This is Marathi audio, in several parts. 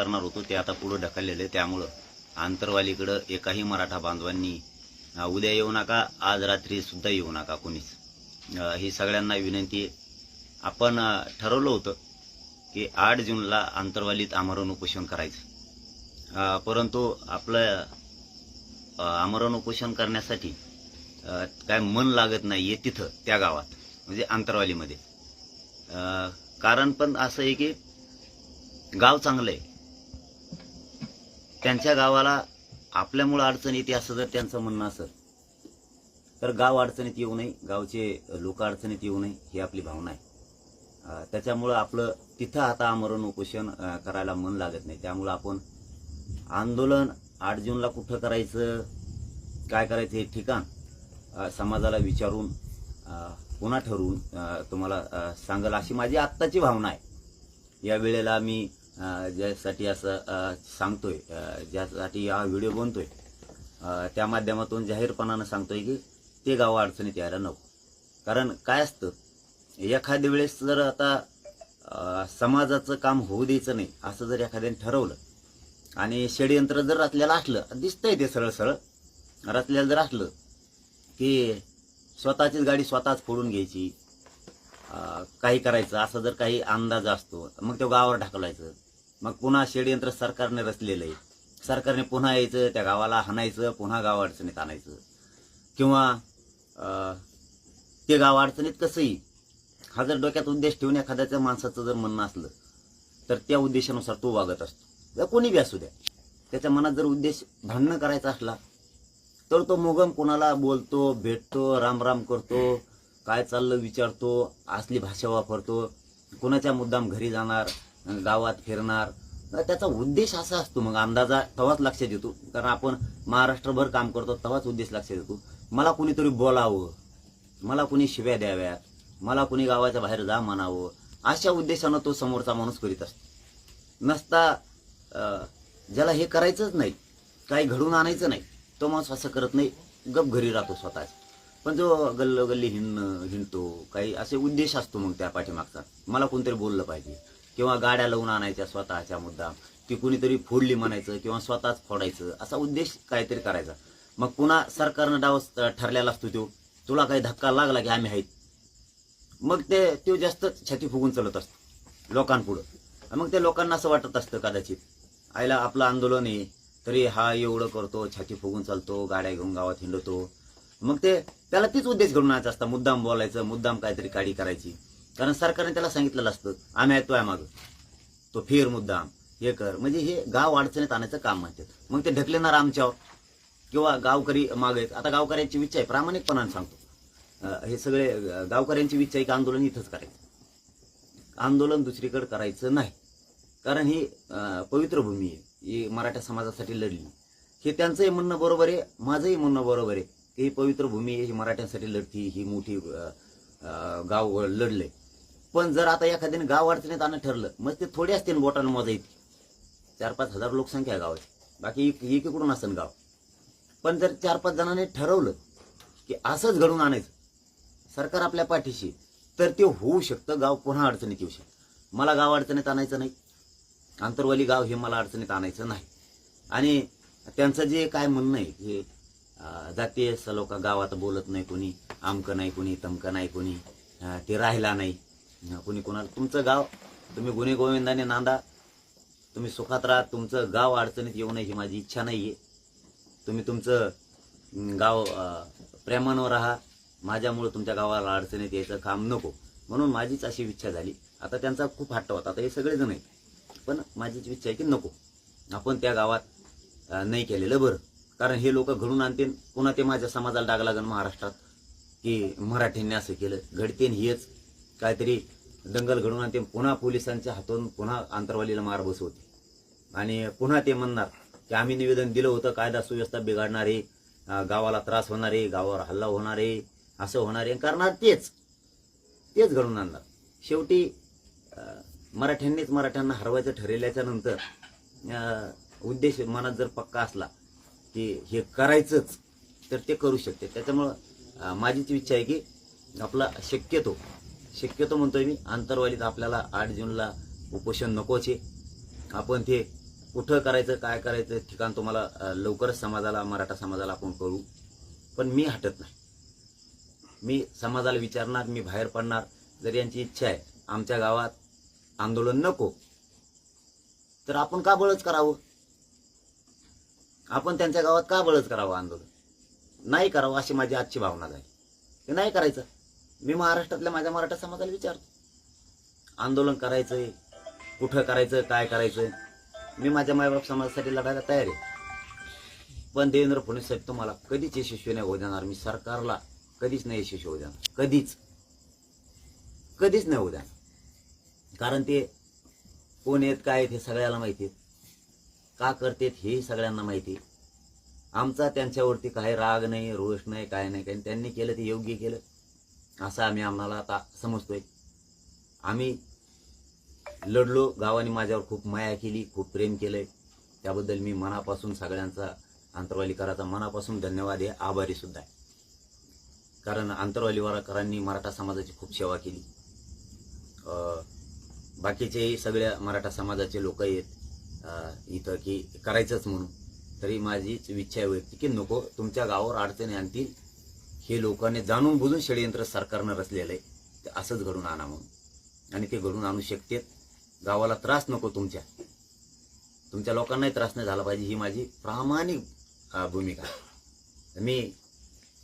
करणार होतो ते आता पुढं ढकललेलं आहे त्यामुळं. आंतरवालीकडं एकाही मराठा बांधवांनी उद्या येऊ नका आज रात्री सुद्धा येऊ नका कोणीच. ही सगळ्यांना विनंती आहे. आपण ठरवलं होतं की आठ जूनला आंतरवालीत आमरण उपोषण करायचं. परंतु आपलं आमरण उपोषण करण्यासाठी काय मन लागत नाहीये तिथं त्या गावात म्हणजे आंतरवालीमध्ये. कारण पण असं आहे की गाव चांगलं आहे. त्यांच्या गावाला आपल्यामुळं अडचण येते असं जर त्यांचं म्हणणं असेल तर गाव अडचणीत येऊ नये गावचे लोक अडचणीत येऊ नये ही आपली भावना आहे. त्याच्यामुळं आपलं तिथं आता आमरण उपोषण करायला मन लागत नाही. त्यामुळं आपण आंदोलन आठ जूनला कुठं करायचं काय करायचं हे ठिकाण समाजाला विचारून पुन्हा ठरवून तुम्हाला सांगाल अशी माझी आत्ताची भावना आहे. या वेळेला मी ज्यासाठी असं सांगतोय. ज्यासाठी हा व्हिडिओ बनतोय. त्या माध्यमातून जाहीरपणानं सांगतोय की ते गाव अडचणीत यायला नको. कारण काय असतं एखाद्या वेळेस जर आता समाजाचं काम होऊ द्यायचं नाही असं जर एखाद्याने ठरवलं आणि षडयंत्र जर रचलेलं असलं दिसतंय ते सरळ सरळ रचलेलं जर असलं की स्वतःचीच गाडी स्वतःच फोडून घ्यायची काही करायचं असं जर काही अंदाज असतो मग तो गावावर ढकलायचं. मग पुन्हा षडयंत्र सरकारने रचलेलं आहे. सरकारने पुन्हा यायचं त्या गावाला हाणायचं पुन्हा गाव अडचणीत आणायचं. किंवा ते गाव अडचणीत कसंही हा जर डोक्यात उद्देश ठेवून एखाद्याच्या माणसाचं जर म्हणणं असलं तर त्या उद्देशानुसार तो वागत असतो. जर कोणी बी असू द्या त्याच्या मनात जर उद्देश भांडणं करायचा असला तर तो मोगम कोणाला बोलतो भेटतो रामराम करतो काय चाललं विचारतो असली भाषा वापरतो कोणाच्या मुद्दाम घरी जाणार गावात फिरणार. त्याचा उद्देश असा असतो मग अंदाजा तेव्हाच लक्षात येतो. कारण आपण महाराष्ट्रभर काम करतो तेव्हाच उद्देश लक्षात येतो. मला कुणीतरी बोलावं मला कुणी शिव्या द्याव्यात मला कुणी गावाच्या बाहेर जा म्हणावं अशा उद्देशानं तो समोरचा माणूस करीत असतो. नसता ज्याला हे करायचंच नाही काही घडून आणायचं नाही तो माणूस असं करत नाही गप घरी राहतो स्वतःच. पण जो गल्ल गल्ली हिंडणं हिंडतो काही असे उद्देश असतो मग त्या पाठीमागचा. मला कोणतरी बोललं पाहिजे. किंवा गाड्या लावून आणायच्या स्वतःच्या मुद्दा ती कुणीतरी फोडली म्हणायचं किंवा स्वतःच फोडायचं असा उद्देश काहीतरी करायचा. मग पुन्हा सरकारनं डाव ठरलेला असतो तो. तुला काही धक्का लागला की आम्ही आहेत. मग ते तो जास्त छाती फुगून चालत असतो लोकांपुढं. मग ते लोकांना असं वाटत असतं कदाचित आईला आपलं आंदोलन आहे तरी हा एवढं करतो छाती फुगून चालतो गाड्या घेऊन गावात हिंडतो. मग ते त्याला तीच उद्देश घडून आणायचा असता मुद्दाम बोलायचं मुद्दाम काहीतरी काडी करायची. कारण सरकारने त्याला सांगितलेलं असतं आम्ही येतोय मागं. तो फेर मुद्दाम हे कर. म्हणजे हे गाव अडचणीत आणायचं काम म्हणतात मग ते ढकलेणार आमच्यावर किंवा गावकरी मागे आता गावकऱ्यांची इच्छा आहे प्रामाणिकपणाने सांगतो. हे सगळे गावकऱ्यांची इच्छा आहे की आंदोलन इथंच करायचं. आंदोलन दुसरीकडे करायचं नाही. कारण ही पवित्र भूमी आहे. ही मराठा समाजासाठी लढली. हे त्यांचंही म्हणणं बरोबर आहे माझंही म्हणणं बरोबर आहे. ही पवित्र भूमी ही मराठ्यांसाठी लढती ही मोठी गाव लढले पण जर आता एखाद्याने गाव अडचणीत आणणं ठरलं मग ते थोडे असतील बोटानं मोजा येते. चार पाच हजार लोकसंख्या आहे गावाची. बाकी एक- एकीकडून असेल गाव. पण जर चार पाच जणांनी ठरवलं की असंच घडून आणायचं सरकार आपल्या पाठीशी तर ते होऊ शकतं गाव पुन्हा अडचणीत येऊ शकतं. मला गाव अडचणीत आणायचं नाही. आंतरवाली गाव हे मला अडचणीत आणायचं नाही. आणि त्यांचं जे काय म्हणणं आहे हे जाते. जातीय गावात बोलत नाही कोणी आमकं नाही कोणी तमकं नाही कोणी ते राहिला नाही. कुणी कोणी कोणाला तुमचं गाव तुम्ही गुन्हे गोविंदाने नांदा. तुम्ही सुखात राहा. तुमचं गाव अडचणीत येऊ नये ही माझी इच्छा नाही आहे तुम्ही तुमचं गाव प्रेमानं राहा. माझ्यामुळं तुमच्या गावाला अडचणीत यायचं काम नको. म्हणून माझीच अशी इच्छा झाली. आता त्यांचा खूप हट्ट होता. आता हे सगळेजण आहेत. पण माझीच इच्छा आहे की नको. आपण त्या गावात नाही केलेलं बरं. कारण हे लोक घडून आणतील. पुन्हा ते माझ्या समाजाला डाग लागन महाराष्ट्रात. की मराठ्यांनी असं केलं. घडतेन हेच. काहीतरी दंगल घडून आणते पुन्हा पोलिसांच्या हातून पुन्हा आंतरवालीला मार बसवते आणि पुन्हा ते म्हणणार की आम्ही निवेदन दिलं होतं कायदा सुव्यवस्था बिघाडणारे आहे गावाला त्रास होणार आहे गावावर हल्ला होणार आहे असं होणार. आहे करणार तेच. तेच घडून आणणार. शेवटी मराठ्यांनीच मराठ्यांना हरवायचं ठरवल्याच्या नंतर उद्देश मनात जर पक्का असला ते हे करायचंच तर ते करू शकते. त्याच्यामुळं माझीच इच्छा आहे की आपला शक्यतो शक्यतो म्हणतोय मी आंतरवालीत आपल्याला आठ जूनला उपोषण नकोच. आहे आपण ते कुठं करायचं काय करायचं ठिकाण तुम्हाला लवकरच समाजाला मराठा समाजाला आपण करू पण मी हटत नाही. मी समाजाला विचारणार मी बाहेर पडणार जर यांची इच्छा आहे आमच्या गावात आंदोलन नको तर आपण का बळच करावं? आपण त्यांच्या गावात का बळच करावं आंदोलन? नाही करावं अशी माझी आजची भावना झाली ते नाही करायचं. मी महाराष्ट्रातल्या माझ्या मराठा समाजाला विचारतो. आंदोलन करायचंय कुठं करायचं काय करायचं? मी माझ्या मायबाप समाजासाठी लढायला तयार आहे. पण देवेंद्र फडणवीस साहेब तुम्हाला कधीच यशस्वी नाही होऊ देणार. मी सरकारला कधीच नाही यशस्वी होऊ देणार. कधीच. कधीच नाही होऊ देणार. कारण ते कोण आहेत काय आहेत हे सगळ्याला माहिती आहे. का करतेत हेही सगळ्यांना माहिती. आमचा त्यांच्यावरती काही राग नाही रोष नाही काय नाही काही त्यांनी केलं ते योग्य केलं. असं आम्ही आम्हाला आता समजतोय. आम्ही लढलो गावाने माझ्यावर खूप माया केली खूप प्रेम केलंय. त्याबद्दल मी मनापासून सगळ्यांचा आंतरवालीकराचा मनापासून धन्यवाद आहे आभारी सुद्धा आहे. कारण आंतरवालीकरांनी मराठा समाजाची खूप सेवा केली. बाकीचेही सगळ्या मराठा समाजाचे लोक आहेत. इथं की करायचंच म्हणून. तरी माझीच इच्छा व्यक्ती की नको तुमच्या गावावर अडचणी आणतील. हे लोकांनी जाणून बुजून षडयंत्र सरकारनं रचलेलं आहे. ते असंच घडून आणा म्हणून. आणि ते घडून आणू शकतेत. गावाला त्रास नको तुमच्या. तुमच्या लोकांनाही त्रास नाही झाला पाहिजे ही माझी प्रामाणिक भूमिका. आहे. मी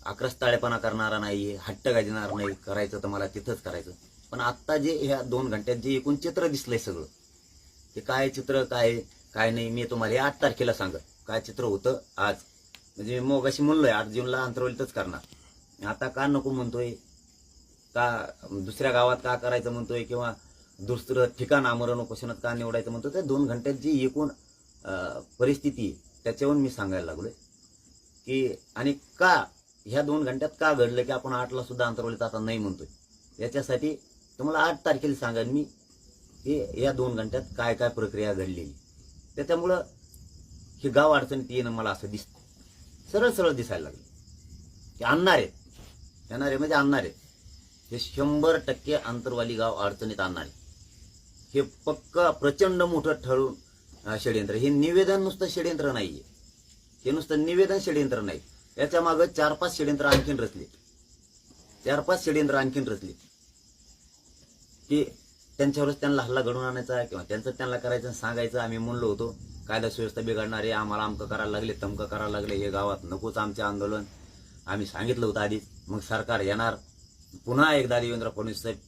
आक्रस्ताळेपणा करणारा नाही हट्ट गाजणार नाही करायचं तर मला तिथंच करायचं. पण आत्ता जे ह्या दोन घंट्यात जे एकूण चित्र दिसलंय सगळं ते काय चित्र काय काय नाही मी तुम्हाला हे आठ तारखेला सांगत. काय चित्र होतं आज? म्हणजे मी मग अशी म्हणलोय आठ जूनला अंतरवलीतच करणार. आता का नको म्हणतोय? का दुसऱ्या गावात का करायचं म्हणतोय? किंवा दुसरं ठिकाण आमरण उपोषणात का निवडायचं म्हणतो त्या दोन घंट्यात जी एकूण परिस्थिती त्याच्यावरून मी सांगायला लागलोय. की आणि का ह्या दोन घंट्यात का घडलं की आपण आठला सुद्धा अंतरवलीत आता नाही म्हणतोय? याच्यासाठी तुम्हाला आठ तारखेला सांगा मी. की या दोन घंट्यात काय काय प्रक्रिया घडलेली? त्याच्यामुळं हे गाव अडचणीत येणं मला असं दिसतं सरळ सरळ दिसायला लागलं. की आणणार आहेत. येणार आहे म्हणजे आणणार आहेत. हे शंभर टक्के आंतरवाली गाव अडचणीत आणणार आहे हे पक्क प्रचंड मोठं ठरून षडयंत्र. हे निवेदन नुसतं षडयंत्र आहे हे नुसतं निवेदन षडयंत्र नाही. याच्या मागं चार पाच षडयंत्र आणखीन रचले चार पाच षडयंत्र आणखीन रचले की त्यांच्यावरच त्यांना हल्ला घडून आणायचा किंवा त्यांचं त्यांना करायचं सांगायचं आम्ही म्हणलो होतो कायदा सुव्यवस्था बिघडणारे आम्हाला अमकं करायला लागले तमकं करायला लागले हे गावात नकोच आमचे आंदोलन. आम्ही सांगितलं होतं आधीच मग सरकार येणार. पुन्हा एकदा देवेंद्र फडणवीस साहेब